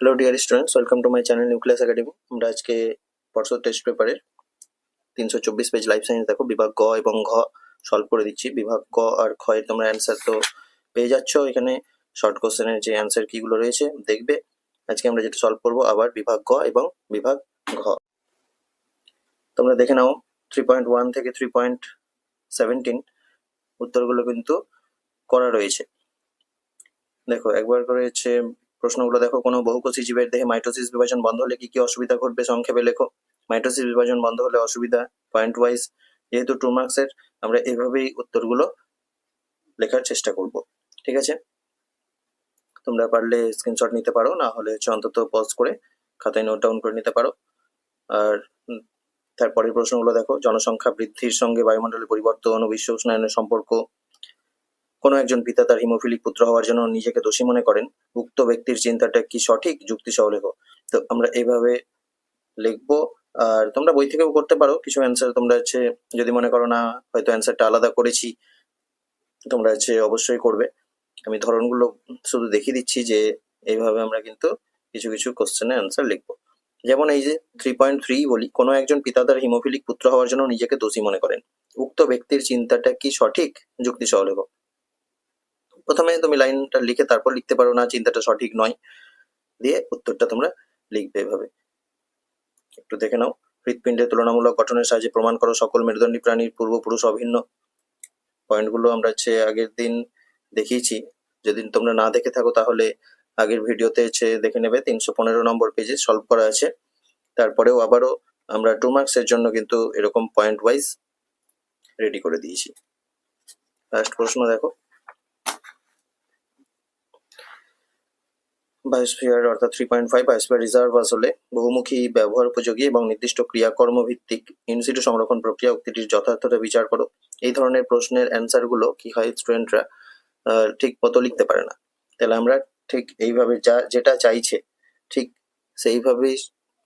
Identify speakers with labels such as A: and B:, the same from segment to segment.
A: Hello dear students welcome to my channel nucleus academy আমরা আজকে পরশু টেস্ট পেপারের তিনশো চব্বিশ পেজ লাইফ সায়েন্স দেখো। বিভাগ গ এবং ঘ সলভ করে দিচ্ছি। বিভাগ গ আর খ এর তোমরা অ্যান্সার তো পেয়ে যাচ্ছ। এখানে শর্ট কোশ্চেনের যে অ্যান্সার কিগুলো রয়েছে, দেখবে। আজকে আমরা যেটা সলভ করব, আবার বিভাগ গ এবং বিভাগ ঘ। তোমরা দেখে নাও থ্রি পয়েন্ট ওয়ান থেকে থ্রি পয়েন্ট সেভেন্টিন উত্তরগুলো কিন্তু করা রয়েছে। দেখো, একবার করে হচ্ছে প্রশ্নগুলো দেখো, কোনো বহুকোষী জীবের দেহে মাইটোসিস বিভাজন বন্ধ হলে কি কি অসুবিধা ঘটবে সংক্ষেপে লেখো। মাইটোসিস বিভাজন বন্ধ হলে অসুবিধা পয়েন্ট ওয়াইজ যেহেতু টু মার্কসের আমরা এভাবেই উত্তরগুলো লেখার চেষ্টা করব। ঠিক আছে? তোমরা পারলে স্ক্রিনশট নিতে পারো, না হলে হচ্ছে অন্তত পজ করে খাতায় নোট ডাউন করে নিতে পারো। আর তারপরের প্রশ্নগুলো দেখো, জনসংখ্যা বৃদ্ধির সঙ্গে বায়ুমণ্ডলের পরিবর্তন ও বিশ্ব উষ্ণায়নের সম্পর্ক কোনো একজন পিতা তার হিমোফিলিক পুত্র হওয়ার জন্য নিজেকে দোষী মনে করেন, উক্ত ব্যক্তির চিন্তাটা কি সঠিক? যুক্তি সহ লেখো তো আমরা এইভাবে লিখব। আর তোমরা বই থেকেও করতে পারো, কিছু অ্যান্সার তোমরা হচ্ছে যদি মনে করো না, হয়তো অ্যান্সারটা আলাদা করেছি, তোমরা হচ্ছে অবশ্যই করবে। আমি ধরনগুলো শুধু দেখিয়ে দিচ্ছি যে এইভাবে আমরা কিন্তু কিছু কিছু কোশ্চেনের অ্যান্সার লিখব। যেমন এই যে থ্রি পয়েন্ট থ্রি বলি, কোনো একজন পিতা তার হিমোফিলিক পুত্র হওয়ার জন্য নিজেকে দোষী মনে করেন। উক্ত ব্যক্তির চিন্তাটা কি সঠিক? যুক্তি সহ লেখো প্রথমে তুমি লাইনটা লিখে তারপর লিখতে পারো না, চিন্তাটা সঠিক নয়। দিয়ে উত্তরটা তোমরা লিখবে এভাবে। একটু দেখে নাও। হৃৎপিণ্ডের তুলনামূলক গঠনের সাহায্যে প্রমাণ করো সকল মেরুদণ্ডী প্রাণীর পূর্বপুরুষ অভিন্ন। পয়েন্টগুলো আমরা হচ্ছে আগের দিন দেখিয়েছি। যদি তোমরা না দেখে থাকো তাহলে আগের ভিডিওতে হচ্ছে দেখে নেবে। তিনশো পনেরো নম্বর পেজে সলভ করা আছে। তারপরেও আবারও আমরা টু মার্কসের জন্য কিন্তু এরকম পয়েন্ট ওয়াইজ রেডি করে দিয়েছি। ফার্স্ট প্রশ্ন দেখো। বায়োস্ফিয়ার অর্থাৎ three point five biosphere reserve আসলে বহুমুখী ব্যবহার উপযোগী এবং নির্দিষ্ট ক্রিয়াকর্ম ভিত্তিক ইনসিটু সংরক্ষণ প্রক্রিয়া উক্তিটির যথার্থতা বিচার করো। এই ধরনের প্রশ্নের অ্যান্সারগুলো কি হয় স্টুডেন্টরা ঠিক মতো লিখতে পারে না। তাহলে আমরা ঠিক এইভাবে যা, যেটা চাইছে, ঠিক সেইভাবেই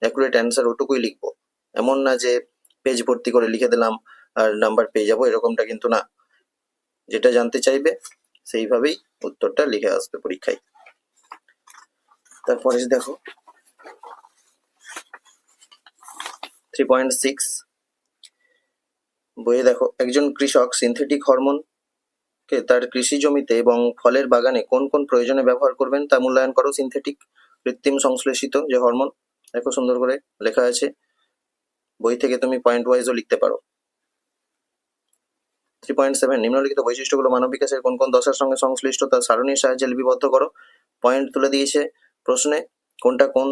A: অ্যাকুরেট অ্যান্সার ওটুকুই লিখব। এমন না যে পেজ ভর্তি করে লিখে দিলাম আর নাম্বার পেয়ে যাব, এরকমটা কিন্তু না। যেটা জানতে চাইবে, সেইভাবেই উত্তরটা লিখে আসবে পরীক্ষায়। তারপরে দেখো। থ্রি পয়েন্ট সিক্স বইয়ে দেখো, একজন কৃষক সিনথেটিক হরমোন কে তার কৃষি জমিতে এবং ফলের বাগানে কোন কোন প্রয়োজনে ব্যবহার করবেন তা মূল্যায়ন করো। সিনথেটিক কৃত্রিম সংশ্লেষিত যে হরমোন দেখো সুন্দর করে লেখা আছে। বই থেকে তুমি পয়েন্ট ওয়াইজও লিখতে পারো। থ্রি পয়েন্ট সেভেন নিম্নলিখিত বৈশিষ্ট্যগুলো মানব বিকাশের কোন কোন দশার সঙ্গে সংশ্লিষ্ট তা সারণীর সাহায্যে লিপিবদ্ধ করো। পয়েন্ট তুলে দিয়েছে। প্রশ্নে কোনটা কোন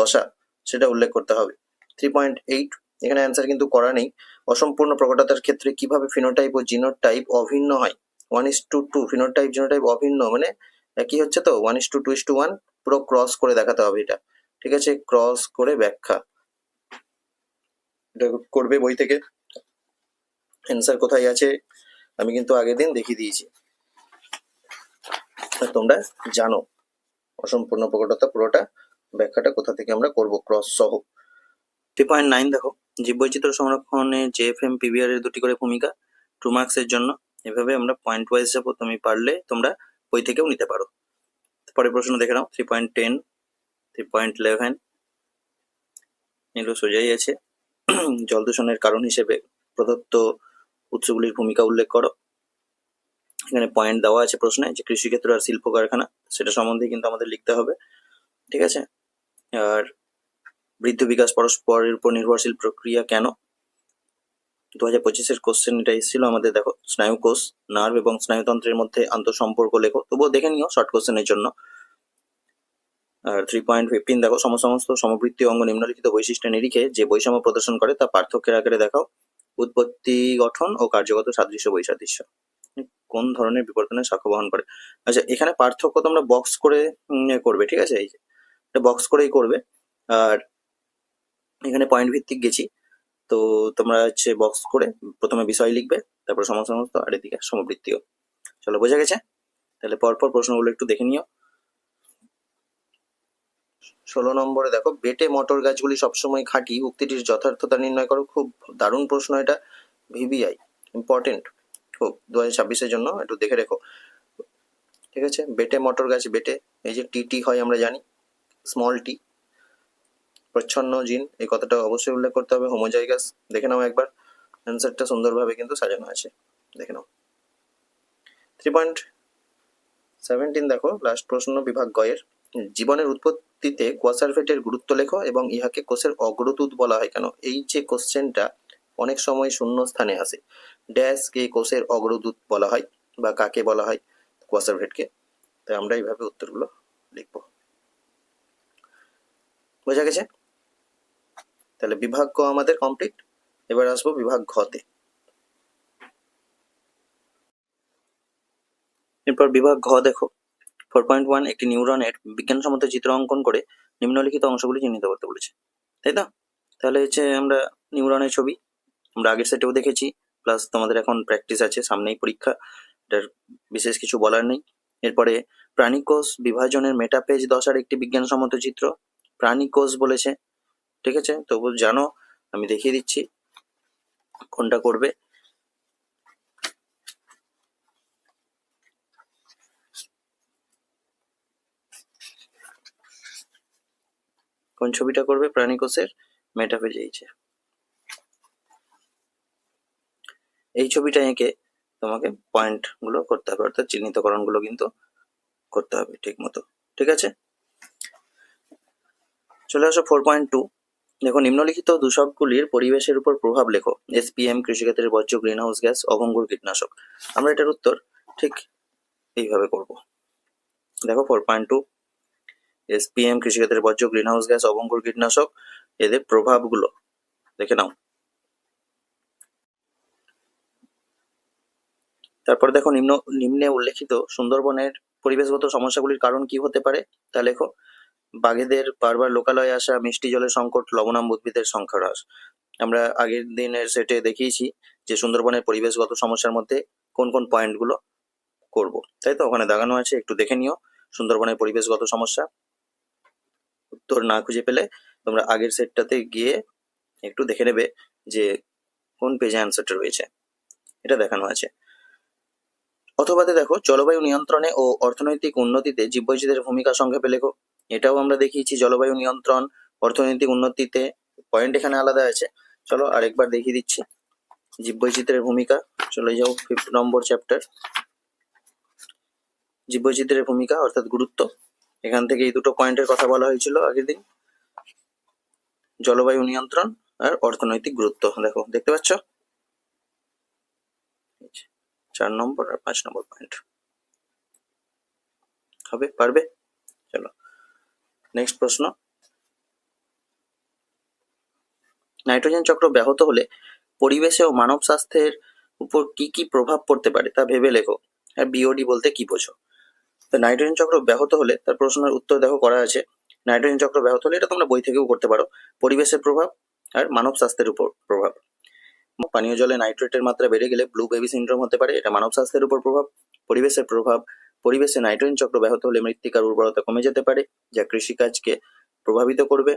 A: দশা সেটা উল্লেখ করতে হবে। থ্রি পয়েন্ট এইট এখানে অ্যান্সার কিন্তু করা নেই। অসম্পূর্ণ প্রকটতার ক্ষেত্রে কীভাবে ফিনোটাইপ ও জিনোটাইপ অভিন্ন হয়? One is two two phenotype genotype অভিন্ন মানে কি হচ্ছে তো? One is two two is two one পুরো ক্রস করে দেখাতে হবে এটা। ঠিক আছে? ক্রস করে ব্যাখ্যা। এটা করবে বই থেকে। অ্যান্সার কোথায় আছে? আমি কিন্তু আগের দিন দেখিয়ে দিয়েছি। তোমরা জানো। অসম্পূর্ণ প্রকটতা পুরোটা ব্যাখ্যাটা কোথা থেকে আমরা করব? ক্রস সহ। থ্রি পয়েন্ট নাইন দেখো, জীববৈচিত্র্য সংরক্ষণে জেএফএম পিবিআর এর দুটি করে ভূমিকা টু মার্কস এর জন্য। এভাবে আমরা পয়েন্ট ওয়াইজ যাব তুমি পারলে তোমরা বই থেকেও নিতে পারো। পরের প্রশ্ন দেখে নাও three point ten three point eleven এগুলো সোজাই আছে। জল দূষণের কারণ হিসেবে প্রদত্ত উৎসগুলির ভূমিকা উল্লেখ করো। এখানে পয়েন্ট দেওয়া আছে প্রশ্নে যে কৃষিক্ষেত্র আর শিল্প কারখানা সেটা সম্বন্ধে কিন্তু আমাদের লিখতে হবে, ঠিক আছে? আর বৃদ্ধ বিকাশ পরস্পরের উপর নির্ভরশীল প্রক্রিয়া কেন? দু হাজার পঁচিশের কোশ্চেন এটা এসেছিল আমাদের, দেখো, স্নায়ু কোষ নার্ভ এবং স্নায়ুতন্ত্রের মধ্যে আন্তঃসম্পর্ক লেখো, তবুও দেখে নিও শর্ট কোশ্চেনের জন্য। আর থ্রি পয়েন্ট ফিফটিন দেখো সমস্ত সমবৃত্তীয় অঙ্গ নিম্নলিখিত বৈশিষ্ট্যের নিরিখে যে বৈষম্য প্রদর্শন করে তা পার্থক্যের আকারে দেখাও। উৎপত্তি গঠন ও কার্যগত সাদৃশ্য বৈসাদৃশ্য। কোন ধরনের বিবর্তনের সাক্ষ্য বহন করে। আচ্ছা এখানে পার্থক্য তোমরা বক্স করে উম, করবে ঠিক আছে? এই যে এটা বক্স করেই করবে। আর এখানে পয়েন্ট ভিত্তিক গেছি। তো তোমরা হচ্ছে বক্স করে প্রথমে বিষয় লিখবে তারপর সমস্ত সমস্ত আর এদিকে সমবৃত্তীয় চলো বোঝা গেছে? তাহলে পরপর প্রশ্নগুলো একটু দেখে নিও। ষোলো নম্বরে দেখো বেটে মটর গাছগুলি সবসময় খাঁটি উক্তিটির যথার্থতা নির্ণয় করো। খুব দারুণ প্রশ্ন এটা ভিভিআই ইম্পর্টেন্ট দু হাজার জন্য একটু দেখে রেখো। ঠিক আছে? বেটে মটর গাছ, বেটে, এই যে টিটি হয় আমরা জানি স্মল টি। প্রচ্ছন্ন জিন, এই কথাটা অবশ্যই উল্লেখ করতে হবে। হোমোজাইগাস দেখে নাও একবার। অ্যান্সারটা সুন্দরভাবে কিন্তু সাজানো আছে। দেখে নাও। থ্রি পয়েন্ট সেভেন্টিন দেখো লাস্ট প্রশ্ন বিভাগ গয়ের। জীবনের উৎপত্তিতে কোয়াসারফেটের গুরুত্ব লেখো এবং ইহাকে কোষের অগ্রদূত বলা হয় কেন? এই যে কোশ্চেনটা অনেক সময় শূন্য স্থানে আসে ড্যাশ কে কোষের অগ্রদূত বলা হয় বা কাকে বলা হয়? কোয়াসারফেটকে তাই আমরা এইভাবে উত্তরগুলো লিখব। বোঝা গেছে? তাহলে বিভাগ ক আমাদের কমপ্লিট এবার আসব বিভাগ ঘতে। এরপর বিভাগ ঘ দেখো। ফোর পয়েন্ট ওয়ান একটি নিউরনের বিজ্ঞানসম্মত চিত্র অঙ্কন করে নিম্নলিখিত অংশগুলি চিহ্নিত করতে বলেছে। তাই তো? তাহলে হচ্ছে আমরা নিউরনের ছবি আমরা আগের সেটেও দেখেছি প্লাস তোমাদের এখন প্র্যাকটিস আছে, সামনেই পরীক্ষা, এটার বিশেষ কিছু বলার নেই। এরপরে প্রাণীকোষ বিভাজনের মেটাপেজ দশার একটি বিজ্ঞানসম্মত চিত্র, প্রাণীকোষ বলেছে, ঠিক আছে? তবু জানো, আমি দেখিয়ে দিচ্ছি কোনটা করবে। কোন ছবিটা করবে প্রাণী প্রাণীকোষের মেটাপেজ এইছে এই ছবিটা এঁকে তোমাকে পয়েন্টগুলো করতে হবে, অর্থাৎ চিহ্নিতকরণগুলো কিন্তু করতে হবে ঠিক মতো, ঠিক আছে? চলে আসো ফোর পয়েন্ট টু দেখো, নিম্নলিখিত দূষকগুলির পরিবেশের উপর প্রভাব লেখো। এসপিএম কৃষিক্ষেত্রের বর্জ্য গ্রিনহাউস গ্যাস অভঙ্গুর কীটনাশক। আমরা এটার উত্তর ঠিক এইভাবে করব। দেখো ফোর পয়েন্ট টু এসপিএম কৃষিক্ষেত্রের বর্জ্য গ্রিনহাউস গ্যাস অভঙ্গুর কীটনাশক, এদের প্রভাবগুলো দেখে নাও। তারপরে দেখো নিম্ন, নিম্নে উল্লেখিত সুন্দরবনের পরিবেশগত সমস্যাগুলির কারণ কি হতে পারে? তা লেখো। বাঘেদের বারবার লোকালয়ে আসা, মিষ্টি জলের সংকট লবণাম উদ্ভিদের সংখ্যা হ্রাস আমরা আগের দিনের সেটে দেখিয়েছি যে সুন্দরবনের পরিবেশগত সমস্যার মধ্যে কোন কোন পয়েন্টগুলো করব। তাই তো? ওখানে দাগানো আছে, একটু দেখে নিও সুন্দরবনের পরিবেশগত সমস্যা। উত্তর না খুঁজে পেলে তোমরা আগের সেটটাতে গিয়ে একটু দেখে নেবে যে কোন পেজে অ্যান্সারটা রয়েছে। এটা দেখানো আছে। অথবাতে দেখো, জলবায়ু নিয়ন্ত্রণে ও অর্থনৈতিক উন্নতিতে জীববৈচিত্র্যের ভূমিকা সংক্ষেপে লেখো। এটাও আমরা দেখিয়েছি, জলবায়ু নিয়ন্ত্রণ, অর্থনৈতিক উন্নতিতে পয়েন্ট এখানে আলাদা আছে। চলো আরেকবার দেখিয়ে দিচ্ছি জীববৈচিত্র্যের ভূমিকা। চলে যাও ফিফথ নম্বর চ্যাপ্টার জীববৈচিত্র্যের ভূমিকা অর্থাৎ গুরুত্ব। এখান থেকে এই দুটো পয়েন্টের কথা বলা হয়েছিল আগের দিন। জলবায়ু নিয়ন্ত্রণ আর অর্থনৈতিক গুরুত্ব। দেখো, দেখতে পাচ্ছ? চার নম্বর আর পাঁচ নম্বর পয়েন্ট হবে? পারবে? চলো। নেক্সট প্রশ্ন। নাইট্রোজেন চক্র ব্যাহত হলে পরিবেশে ও মানব স্বাস্থ্যের উপর কি কি প্রভাব পড়তে পারে তা ভেবে লেখো। আর বিওডি বলতে কি বোঝো? তো নাইট্রোজেন চক্র ব্যাহত হলে, তার প্রশ্নের উত্তর দেখো, করা আছে। নাইট্রোজেন চক্র ব্যাহত হলে এটা তোমরা বই থেকেও করতে পারো। পরিবেশের প্রভাব আর মানব স্বাস্থ্যের উপর প্রভাব। পানীয় জলে নাইট্রেটের মাত্রা বেড়ে গেলে ব্লু বেবি সিন্ড্রোম হতে পারে। এটা মানব স্বাস্থ্যের উপর প্রভাব, পরিবেশের প্রভাব, পরিবেশে নাইট্রোজেন চক্র ব্যাহত হলে মৃত্তিকার উর্বরতা কমে যেতে পারে, যা কৃষিকাজকে প্রভাবিত করবে।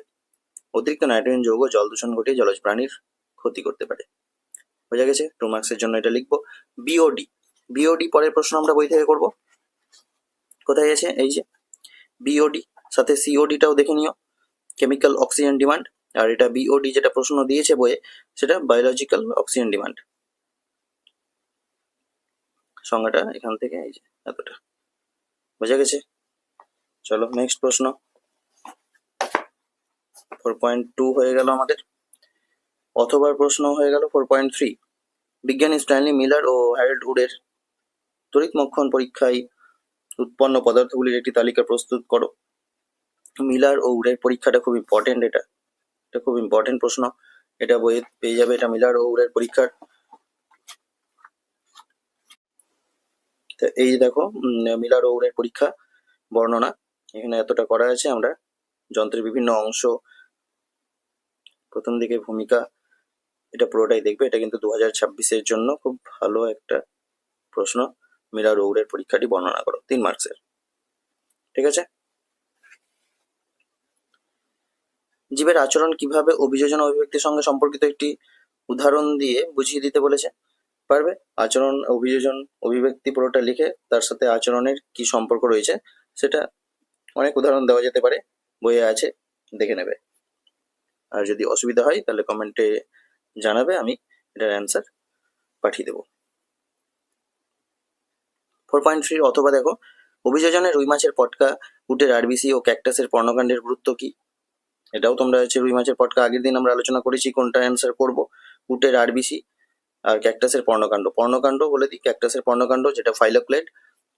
A: অতিরিক্ত নাইট্রোজেন যৌগ জল দূষণ ঘটিয়ে জলজ প্রাণীর ক্ষতি করতে পারে। বোঝা গেছে? টু মার্কসের জন্য এটা লিখব। বিওডি বিওডি পরের প্রশ্ন আমরা বই থেকে করব। কোথায় আছে? এই যে। বিওডি সাথে সিওডিটাও দেখে নিও। কেমিক্যাল অক্সিজেন ডিমান্ড আর এটা বিওডি যেটা প্রশ্ন দিয়েছে বইয়ে, সেটা বায়োলজিক্যাল অক্সিজেন ডিমান্ড সংজ্ঞাটা এখান থেকে এই যে, এতটা। বোঝা গেছে? চলো নেক্সট প্রশ্ন। ফোর পয়েন্ট টু হয়ে গেল আমাদের। অথবার প্রশ্ন হয়ে গেল ফোর পয়েন্ট থ্রি বিজ্ঞানী স্ট্যানলি মিলার ও হ্যারল্ড উডের তড়িৎ মক্ষণ পরীক্ষায় উৎপন্ন পদার্থগুলির একটি তালিকা প্রস্তুত করো। মিলার ও উডের পরীক্ষাটা খুব ইম্পর্টেন্ট এটা। এটা খুব ইম্পর্টেন্ট প্রশ্ন। এটা বইয়ে পেয়ে যাবে, এটা মিলার ও উডের পরীক্ষার। এই যে দেখো মিলার ও উডের পরীক্ষা বর্ণনা, এখানে এতটা করা আছে আমরা। যন্ত্রের বিভিন্ন অংশ, প্রথম দিকে ভূমিকা, এটা পুরোটাই দেখবে। এটা কিন্তু দু হাজার ছাব্বিশের জন্য খুব ভালো একটা প্রশ্ন। মিলার ও উডের পরীক্ষাটি বর্ণনা করো, তিন মার্কসের ঠিক আছে? জীবের আচরণ কীভাবে অভিযোজন অভিব্যক্তির সঙ্গে সম্পর্কিত একটি উদাহরণ দিয়ে বুঝিয়ে দিতে বলেছে। পারবে? আচরণ, অভিযোজন, অভিব্যক্তি পুরোটা লিখে তার সাথে আচরণের কি সম্পর্ক রয়েছে সেটা অনেক উদাহরণ দেওয়া যেতে পারে, বইয়ে আছে, দেখে নেবে। আর যদি অসুবিধা হয় তাহলে কমেন্টে জানাবে, আমি এটার অ্যান্সার পাঠিয়ে দেবো। ফোর পয়েন্ট থ্রি অথবা দেখো অভিযোজনে রুই মাছের পটকা, উটের আরবিসি ও ক্যাকটাসের পর্ণকাণ্ডের গুরুত্ব কি? এটাও তোমরা হচ্ছে রুই মাছের পটকা। আগের দিন আমরা আলোচনা করেছি কোনটা অ্যান্সার করব। উটের আরবিসি আর ক্যাকটাসের পর্ণকাণ্ড। পর্ণকাণ্ড বলে দিই ক্যাকটাসের পর্ণকাণ্ড যেটা ফাইলোক্লেড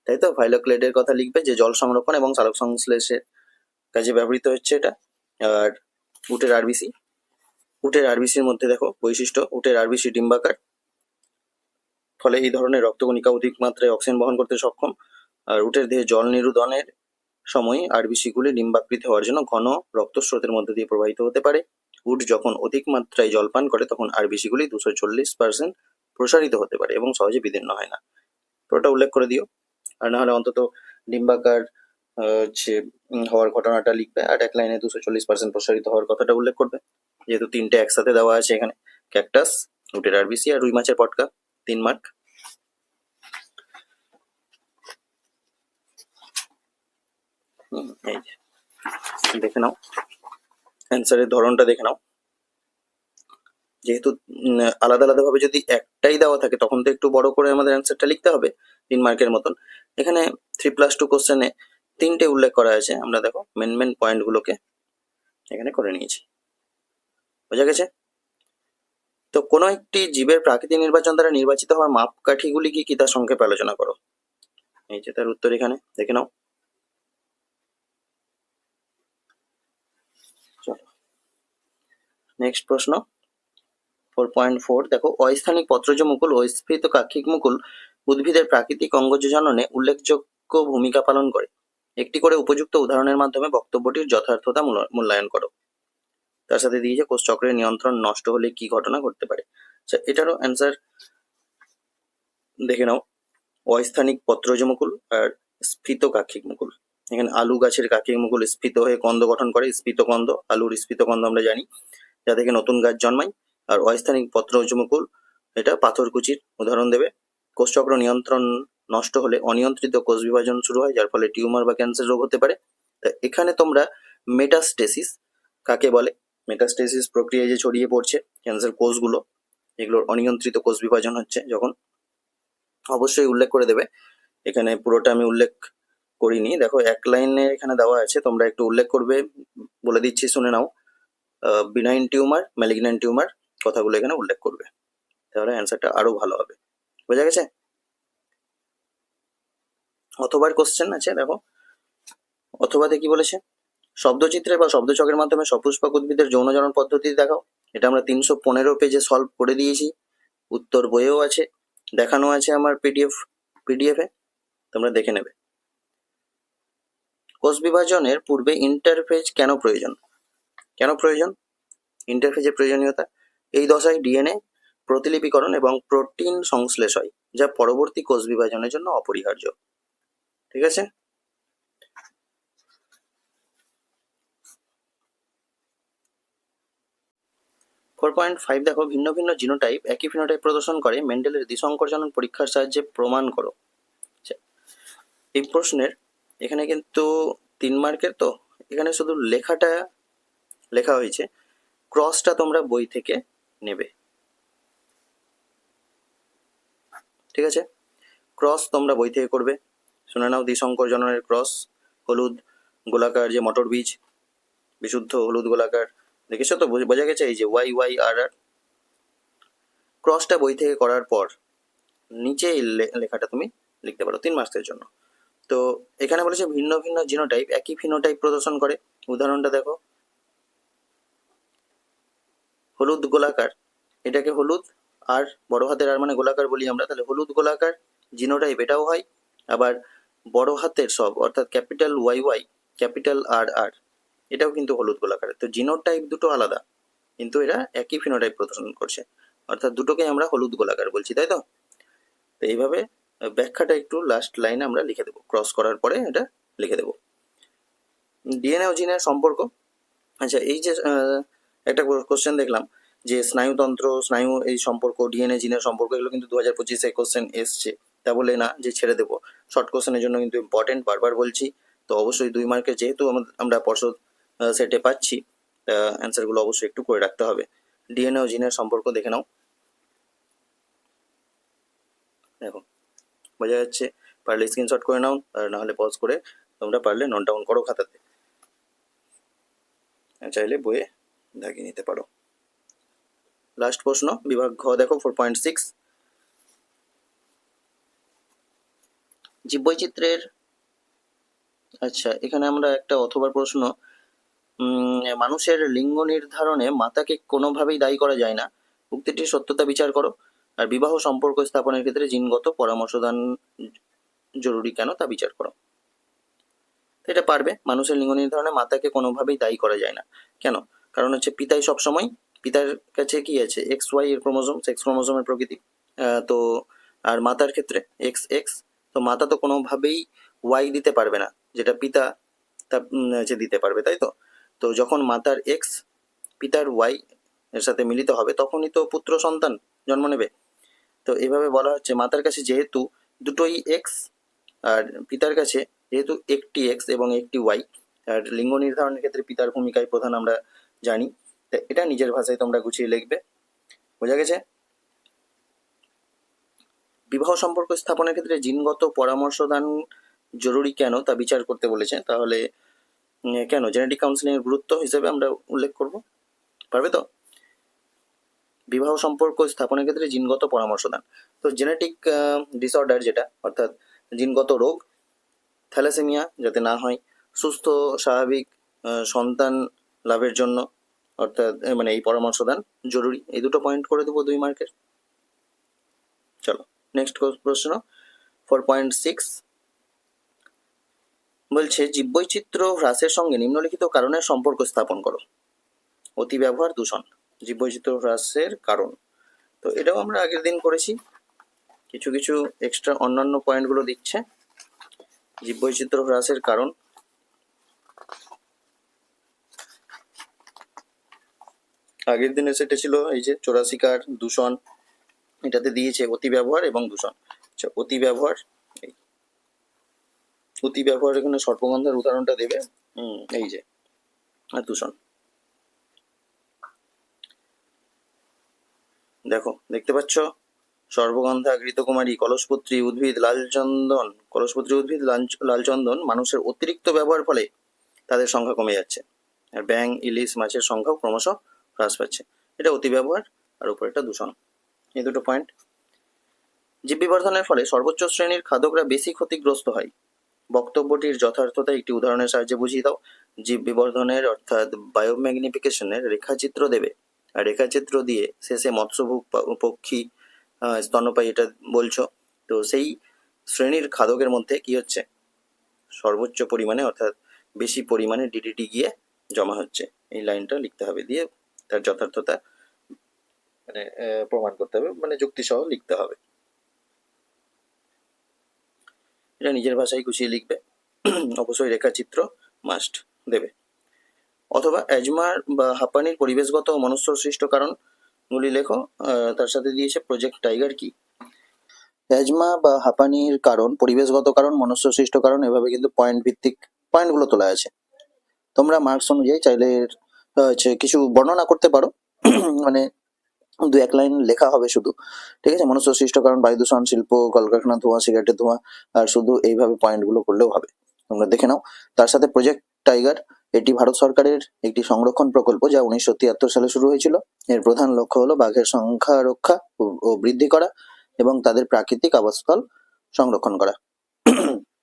A: তাই তো? ফাইলোক্লেডের কথা লিখবে যে জল সংরক্ষণ এবং সালোক সংশ্লেষের কাজে ব্যবহৃত হচ্ছে এটা। আর উটের আরবিসি উটের আরবিসির মধ্যে দেখো বৈশিষ্ট্য উটের আরবিসি ডিম্বাকার। ফলে এই ধরনের রক্তকণিকা অধিক মাত্রায় অক্সিজেন বহন করতে সক্ষম। আর উটের দেহে জল নিরুদনের সময় আরবিসিগুলি ডিম্বাকৃতি হওয়ার জন্য ঘন রক্তস্রোতের মধ্যে দিয়ে প্রবাহিত হতে পারে। উট যখন অধিক মাত্রায় জল পান করে তখন আরবিসিগুলি দুশো চল্লিশ পার্সেন্ট প্রসারিত হতে পারে এবং সহজে বিদীর্ণ হয় না। পুরোটা উল্লেখ করে দিও। আর না হলে অন্তত ডিম্বাকার হচ্ছে হওয়ার ঘটনাটা লিখবে আর এক লাইনে দুশো চল্লিশ পার্সেন্ট প্রসারিত হওয়ার কথাটা উল্লেখ করবে। যেহেতু তিনটে একসাথে দেওয়া আছে এখানে। ক্যাকটাস, উটের আরবিসি আর রুই মাছের পটকা, তিন মার্ক হুম, এই। দেখে নাও। অ্যান্সারের ধরনটা দেখে নাও। যেহেতু আলাদা আলাদা ভাবে যদি একটাই দেওয়া থাকে, তখন তো একটু বড় করে আমাদের অ্যান্সারটা লিখতে হবে, তিন মার্কের মতন। এখানে থ্রি প্লাস টু কোশ্চেনে তিনটে উল্লেখ করা আছে। আমরা দেখো মেন মেন পয়েন্টগুলোকে এখানে করে নিয়েছি। বোঝা গেছে? তো কোনো একটি জীবের প্রাকৃতিক নির্বাচন দ্বারা নির্বাচিত হওয়ার মাপকাঠিগুলি কি কি তার সংক্ষেপে আলোচনা করো? এই যে তার উত্তর এখানে, দেখে নাও। নেক্সট প্রশ্ন. ফোর পয়েন্ট ফোর দেখো, অস্থানিক পত্রজ মুকুল ও স্ফীত কাক্ষিক মুকুল উদ্ভিদের প্রাকৃতিক অঙ্গজ জননে উল্লেখযোগ্য ভূমিকা পালন করে। একটি করে উপযুক্ত উদাহরণের মাধ্যমে বক্তব্যটির যথার্থতা মূল্য- মূল্যায়ন করো। তার সাথে দিয়েছে, কোষ চক্রের নিয়ন্ত্রণ নষ্ট হলে কি ঘটনা ঘটতে পারে? আচ্ছা এটারও অ্যান্সার দেখে নাও। অস্থানিক পত্রজ মুকুল আর স্ফীত কাক্ষিক মুকুল। এখানে আলু গাছের কাক্ষিক মুকুল স্ফীত হয়ে কন্দ গঠন করে, স্ফীত কন্দ আলুর স্ফীত কন্দ আমরা জানি। যা থেকে নতুন গাছ জন্মায়, আর অস্থানিক পত্রজ মুকুল এটা পাথরকুচির উদাহরণ দেবে। কোষচক্র নিয়ন্ত্রণ নষ্ট হলে অনিয়ন্ত্রিত কোষ বিভাজন শুরু হয়, যার ফলে টিউমার বা ক্যান্সার রোগ হতে পারে। তা এখানে তোমরা মেটাস্টেসিস কাকে বলে? মেটাস্টেসিস প্রক্রিয়ায় যে ছড়িয়ে পড়ছে ক্যান্সার কোষগুলো, এগুলোর অনিয়ন্ত্রিত কোষ বিভাজন হচ্ছে যখন। অবশ্যই উল্লেখ করে দেবে। এখানে পুরোটা আমি উল্লেখ করিনি। দেখো, এক লাইনে এখানে দেওয়া আছে, তোমরা একটু উল্লেখ করবে, বলে দিচ্ছি, শুনে নাও। বিনাইন টিউমার ম্যালিগন্যান্ট টিউমার কথাগুলো এখানে উল্লেখ করবে। তাহলে অ্যান্সারটা আরও ভালো হবে। বোঝা গেছে? অথবার কোশ্চেন আছে, দেখো। অথবাতে কি বলেছে? শব্দচিত্রে বা শব্দচকের মাধ্যমে সপুষ্পক উদ্ভিদের যৌনজনন পদ্ধতি দেখাও। এটা আমরা তিনশো পনেরো পেজে সলভ করে দিয়েছি। উত্তর বইয়েও আছে, দেখানো আছে আমার পিডিএফ পিডিএফ এ। তোমরা দেখে নেবে। কোষ বিভাজনের পূর্বে ইন্টারফেজ কেন প্রয়োজন? কেন প্রয়োজন? ইন্টারফেজের প্রয়োজনীয়তা। এই দশায় ডিএনএ প্রতিলিপিকরণ এবং প্রোটিন সংশ্লেষ হয় যা পরবর্তী কোষ বিভাজনের জন্য অপরিহার্য। ঠিক আছে? ফোর পয়েন্ট ফাইভ দেখো ভিন্ন ভিন্ন জিনোটাইপ একই ফিনোটাইপ প্রদর্শন করে মেন্ডেলের দ্বিসংকরজনন পরীক্ষার সাহায্যে প্রমাণ করো। আচ্ছা, এই প্রশ্নের এখানে কিন্তু তিন মার্কের তো এখানে শুধু লেখাটা লেখা হয়েছে, ক্রসটা তোমরা বই থেকে নেবে। ঠিক আছে? ক্রস তোমরা বই থেকে করবে। শুনে নাও দ্বিসংকর জননের ক্রস, হলুদ গোলাকার যে মটর বীজ, বিশুদ্ধ হলুদ গোলাকার। দেখেছ তো? বোঝা- গেছে? এই যে ওয়াই ওয়াই, আর আর। ক্রসটা বই থেকে করার পর, নিচে লেখাটা তুমি লিখতে পারো, তিন মাসের জন্য। তো এখানে বলেছে, ভিন্ন ভিন্ন জিনোটাইপ, একই ফিনোটাইপ প্রদর্শন করে। উদাহরণটা দেখো। হলুদ গোলাকার, এটাকে হলুদ আর বড় হাতের আর মানে গোলাকার বলি আমরা, তাহলে হলুদ গোলাকার, জিনোটাইপ এটাও হয়। আবার বড় হাতের সব, অর্থাৎ capital Y Y, capital R R, এটাও কিন্তু হলুদ গোলাকার। তো জিনোটাইপ দুটো আলাদা, কিন্তু এরা একই ফিনোটাইপ প্রদর্শন করছে। অর্থাৎ দুটোকে আমরা হলুদ গোলাকার বলছি, তাই তো? তো এইভাবে ব্যাখ্যাটা একটু লাস্ট লাইনে আমরা লিখে দেবো। ক্রস করার পরে এটা লিখে দেবো। ডিএনএ ও জিনের সম্পর্ক। আচ্ছা এই যে একটা কোশ্চেন দেখলাম যে স্নায়ুতন্ত্র, স্নায়ু এই সম্পর্ক ডিএনএ জিনের সম্পর্ক, এগুলো কিন্তু দু হাজার পঁচিশে কোশ্চেন এসছে। তা বলে না যে ছেড়ে দেবো। শর্ট কোশ্চেনের জন্য কিন্তু ইম্পর্টেন্ট বারবার বলছি। তো অবশ্যই দুই মার্কের যেহেতু আমরা পর্ষদ সেটে পাচ্ছি অ্যান্সারগুলো অবশ্যই একটু করে রাখতে হবে। ডিএনএ ও জিনের সম্পর্ক দেখে নাও। দেখো, বোঝা যাচ্ছে, পারলে স্ক্রিনশট করে নাও, আর নাহলে পজ করে তোমরা পারলে নোট ডাউন করো খাতাতে। চাইলে বইয়ে দাগিয়ে নিতে পারো। লাস্ট প্রশ্ন, বিভাগ ঘ, দেখো ফোর পয়েন্ট সিক্স জীববৈচিত্র্যের আচ্ছা এখানে আমরা একটা অথবা প্রশ্ন। মানুষের লিঙ্গ নির্ধারণে মাতাকে কোনোভাবেই দায়ী করা যায় না। উক্তিটির সত্যতা বিচার করো। আর বিবাহ সম্পর্ক স্থাপনের ক্ষেত্রে জিনগত পরামর্শদান জরুরি কেন তা বিচার করো। এটা পারবে। মানুষের লিঙ্গ নির্ধারণে মাতাকে কোনোভাবেই দায়ী করা যায় না। কেন? কারণ হচ্ছে পিতাই সবসময়, পিতার কাছে কি আছে? এক্স ওয়াই এর ক্রোমোজোম সেক্স ক্রোমোজোমের প্রকৃতি। তো, আর মাতার ক্ষেত্রে এক্স এক্স তো মাতা তো কোনোভাবেই ওয়াই দিতে পারবে না, যেটা পিতা তা হচ্ছে দিতে পারবে, তাই তো? তো যখন মাতার এক্স পিতার ওয়াই এর সাথে মিলিত হবে, তখনই তো পুত্র সন্তান জন্ম নেবে। তো এভাবে বলা হচ্ছে, মাতার কাছে যেহেতু দুটোই এক্স আর পিতার কাছে যেহেতু একটি এক্স এবং একটি ওয়াই আর লিঙ্গ নির্ধারণের ক্ষেত্রে পিতার ভূমিকায় প্রধান আমরা জানি। তা এটা নিজের ভাষায় তোমরা গুছিয়ে লিখবে। বোঝা গেছে? বিবাহ সম্পর্ক স্থাপনের ক্ষেত্রে জিনগত পরামর্শদান জরুরি কেন তা বিচার করতে বলেছে। তাহলে কেন? জেনেটিক কাউন্সিলিং এর গুরুত্ব হিসেবে আমরা উল্লেখ করব। পারবে তো? বিবাহ সম্পর্ক স্থাপনের ক্ষেত্রে জিনগত পরামর্শদান। তো জেনেটিক ডিসঅর্ডার যেটা, অর্থাৎ জিনগত রোগ, থ্যালাসেমিয়া যাতে না হয়, সুস্থ, স্বাভাবিক সন্তান লাভের জন্য, অর্থাৎ মানে এই পরামর্শদান জরুরি। এই দুটো পয়েন্ট করে দেবো দুই মার্কের। চলো নেক্সট প্রশ্ন। ফোর পয়েন্ট সিক্স বলছে, জীববৈচিত্র্য হ্রাসের সঙ্গে নিম্নলিখিত কারণের সম্পর্ক স্থাপন করো। অতি ব্যবহার দূষণ, জীববৈচিত্র্য হ্রাসের কারণ। তো এটাও আমরা আগের দিন করেছি। কিছু কিছু এক্সট্রা অন্যান্য পয়েন্টগুলো দিচ্ছে। জীববৈচিত্র্য হ্রাসের কারণ। আগের দিনে সেটা ছিল এই যে চোরাশিকার দূষণ, এটাতে দিয়েছে অতি ব্যবহার এবং দূষণ। আচ্ছা অতি ব্যবহার অতি ব্যবহার এখানে সর্পগন্ধার উদাহরণটা দেবে। হুম, এই যে, আর দূষণ। দেখো, দেখতে পাচ্ছ? সর্বগন্ধা ঘৃতকুমারী কলসপত্রী উদ্ভিদ, লালচন্দন, কলসপত্রী উদ্ভিদ লাল- লালচন্দন মানুষের অতিরিক্ত ব্যবহার ফলে তাদের সংখ্যা কমে যাচ্ছে। আর ব্যাং ইলিশ, মাছের সংখ্যাও ক্রমশ হ্রাস পাচ্ছে। এটা অতি ব্যবহার আর উপরেটা দূষণ। এই দুটো পয়েন্ট জীব বিবর্ধনের ফলে সর্বোচ্চ শ্রেণির খাদকরা বেশি ক্ষতিগ্রস্ত হয়। বক্তব্যটির যথার্থতা একটি উদাহরণের সাহায্যে বুঝিয়ে দাও। জীব বিবর্ধনের অর্থাৎ বায়োম্যাগনিফিকেশনের রেখাচিত্র দেবে। আর রেখাচিত্র দিয়ে শেষে মৎস্যভোগ পক্ষী স্তন্যপায়ী এটা বলছো। তো সেই শ্রেণির খাদকের মধ্যে কি হচ্ছে? সর্বোচ্চ পরিমাণে অর্থাৎ বেশি পরিমাণে ডিডিটি গিয়ে জমা হচ্ছে। এই লাইনটা লিখতে হবে। দিয়ে তার যথার্থতা মানে প্রমাণ করতে হবে মানে যুক্তি সহ লিখতে হবে। এটা নিজের ভাষায় গুছিয়ে লিখবে অবশ্যই রেখাচিত্র মাস্ট দেবে। অথবা অ্যাজমার বা হাঁপানির পরিবেশগত মনুষ্য সৃষ্ট কারণগুলি লেখো আহ, তার সাথে দিয়েছে প্রজেক্ট টাইগার কি? অ্যাজমা বা হাঁপানির কারণ পরিবেশগত কারণ মনুষ্য সৃষ্ট কারণ এভাবে কিন্তু পয়েন্ট ভিত্তিক পয়েন্টগুলো তোলা আছে। তোমরা মার্কস অনুযায়ী চাইলে কিছু বর্ণনা করতে পারো। মানে দু এক লাইন লেখা হবে শুধু। ঠিক আছে? মনুষ্য সৃষ্ট কারণ, বায়ু দূষণ, শিল্প, কলকারখানা, ধোঁয়া সিগারেটের ধোঁয়া, আর শুধু এইভাবে পয়েন্টগুলো করলেও হবে। তোমরা দেখে নাও। তার সাথে প্রজেক্ট টাইগার এটি ভারত সরকারের একটি সংরক্ষণ প্রকল্প যা উনিশশো তিয়াত্তর সালে শুরু হয়েছিল। এর প্রধান লক্ষ্য হলো বাঘের সংখ্যা রক্ষা ও বৃদ্ধি করা এবং তাদের প্রাকৃতিক আবাসস্থল সংরক্ষণ করা।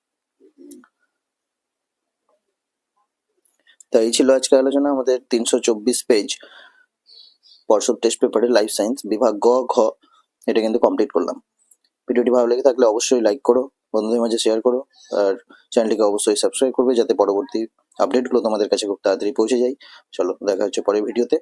A: তো এই ছিল আজকে আলোচনা আমাদের তিনশো চব্বিশ পেজ পর্ষদ টেস্ট পেপারে লাইফ সায়েন্স বিভাগ গ, ঘ, এটা কিন্তু কমপ্লিট করলাম। ভিডিওটি ভালো লেগে থাকলে অবশ্যই লাইক করো, বন্ধুদের মাঝে শেয়ার করো, আর চ্যানেলটিকে অবশ্যই সাবস্ক্রাইব করবে যাতে পরবর্তী আপডেটগুলো তোমাদের কাছে খুব তাড়াতাড়ি পৌঁছে যায়। চলো, দেখা হচ্ছে পরের ভিডিওতে